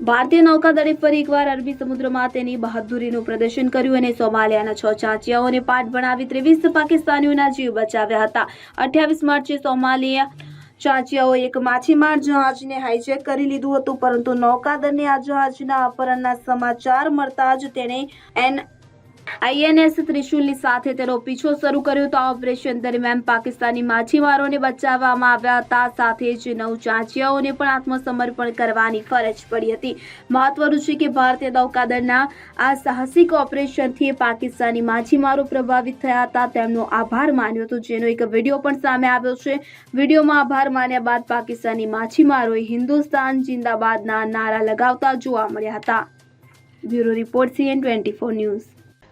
ભારતીય નૌકાદળે ફરી એકવાર અરબી સમુદ્રમાં તેની બહાદુરીનું પ્રદર્શન કર્યું અને સોમાલિયાના છ ચાંચિયાઓને પાઠ ભણાવી ત્રેવીસ પાકિસ્તાનીઓના જીવ બચાવ્યા હતા. અઠ્યાવીસ માર્ચે સોમાલિયા ચાંચિયાઓ એક માછીમાર જહાજને હાઈજેક કરી લીધું હતું, પરંતુ નૌકાદળને આ જહાજના અપહરણના સમાચાર મળતા જ તેણે એન આઈએનએસ ત્રિશુલની સાથે તેનો પીછો શરૂ કર્યો હતો ઓપરેશન દરમિયાન પાકિસ્તાની માછીમારોને બચાવવામાં આવ્યા હતા. સાથે જ નવ ચાંચિયાઓને પણ આત્મસમર્પણ કરવાની ફરજ પડી હતી. મહત્વનું છે કે ભારતીય નૌકાદળના આ સાહસિક ઓપરેશનથી પાકિસ્તાની માછીમારો પ્રભાવિત થયા હતા. તેમનો આભાર માન્યો હતો, જેનો એક વીડિયો પણ સામે આવ્યો છે. વિડીયોમાં આભાર માન્યા બાદ પાકિસ્તાની માછીમારોએ હિન્દુસ્તાન જિંદાબાદના નારા લગાવતા જોવા મળ્યા હતા. Bureau report CN twenty four news.